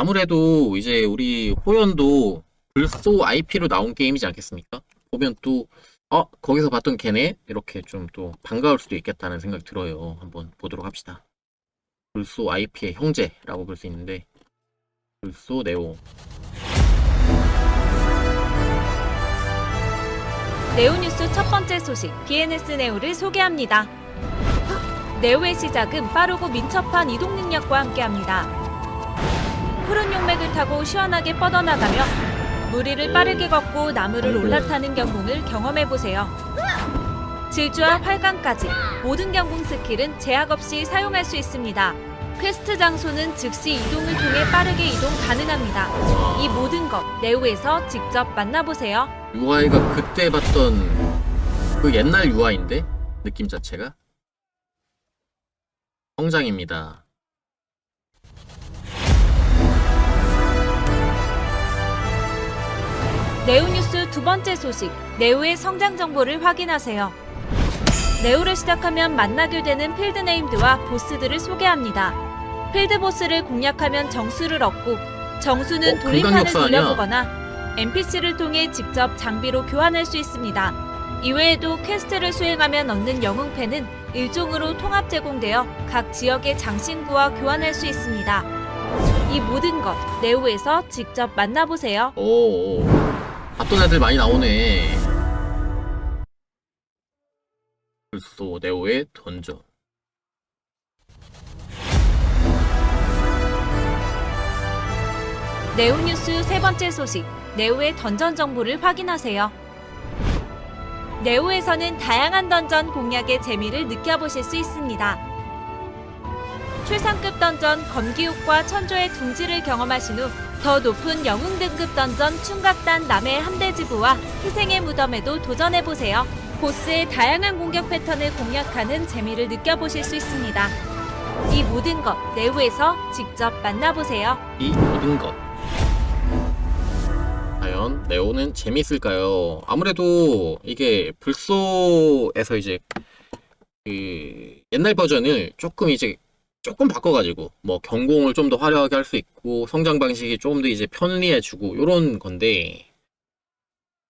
아무래도 이제 우리 호연도 불소 IP로 나온 게임이지 않겠습니까? 보면 또, 어, 거기서 봤던 걔네? 이렇게 좀 또 반가울 수도 있겠다는 생각이 들어요. 한번 보도록 합시다. 불소 IP의 형제라고 볼 수 있는데, 불소 네오. 네오뉴스 첫 번째 소식 BNS 네오를 소개합니다. 네오의 시작은 빠르고 민첩한 이동 능력과 함께합니다. 푸른 용맥을 타고 시원하게 뻗어나가며 무리를 빠르게 걷고 나무를 올라타는 경공을 경험해 보세요. 질주와 활강까지 모든 경공 스킬은 제약 없이 사용할 수 있습니다. 퀘스트 장소는 즉시 이동을 통해 빠르게 이동 가능합니다. 이 모든 것 네오에서 직접 만나보세요. UI가 그때 봤던 그 옛날 UI인데? 느낌 자체가? 성장입니다. 네오뉴스 두 번째 소식, 네오의 성장 정보를 확인하세요. 네오를 시작하면 만나게 되는 필드 네임드와 보스들을 소개합니다. 필드 보스를 공략하면 정수를 얻고, 정수는 어, 돌림판을? 돌려보거나 NPC를 통해 직접 장비로 교환할 수 있습니다. 이외에도 퀘스트를 수행하면 얻는 영웅패는 일종으로 통합 제공되어 각 지역의 장신구와 교환할 수 있습니다. 이 모든 것 네오에서 직접 만나보세요. 오, 봤던 애들 많이 나오네. 불소 네오의 던전. 네오뉴스 세 번째 소식, 네오의 던전 정보를 확인하세요. 네오에서는 다양한 던전 공략의 재미를 느껴보실 수 있습니다. 최상급 던전 검기욱과 천조의 둥지를 경험하신 후 더 높은 영웅 등급 던전 충각단 남의 함대지부와 희생의 무덤에도 도전해보세요. 보스의 다양한 공격 패턴을 공략하는 재미를 느껴보실 수 있습니다. 이 모든 것 네오에서 직접 만나보세요. 이 모든 것. 과연 네오는 재미있을까요? 아무래도 이게 불소에서 이제 그 옛날 버전을 조금 이제 조금 바꿔가지고 뭐 경공을 좀 더 화려하게 할 수 있고 성장 방식이 조금 더 이제 편리해지고 요런 건데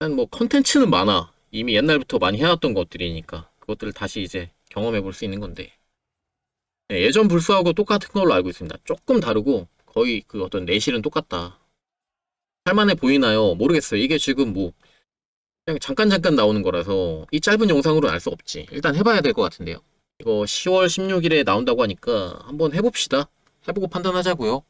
일단 뭐 컨텐츠는 많아 이미 옛날부터 많이 해왔던 것들이니까 그것들을 다시 이제 경험해 볼 수 있는 건데 네, 예전 불소하고 똑같은 걸로 알고 있습니다. 조금 다르고 거의 그 어떤 내실은 똑같다. 할만해 보이나요? 모르겠어요. 이게 지금 뭐 그냥 잠깐 잠깐 나오는 거라서 이 짧은 영상으로는 알 수 없지. 일단 해봐야 될 것 같은데요. 이거 10월 16일에 나온다고 하니까 한번 해봅시다. 해보고 판단하자고요.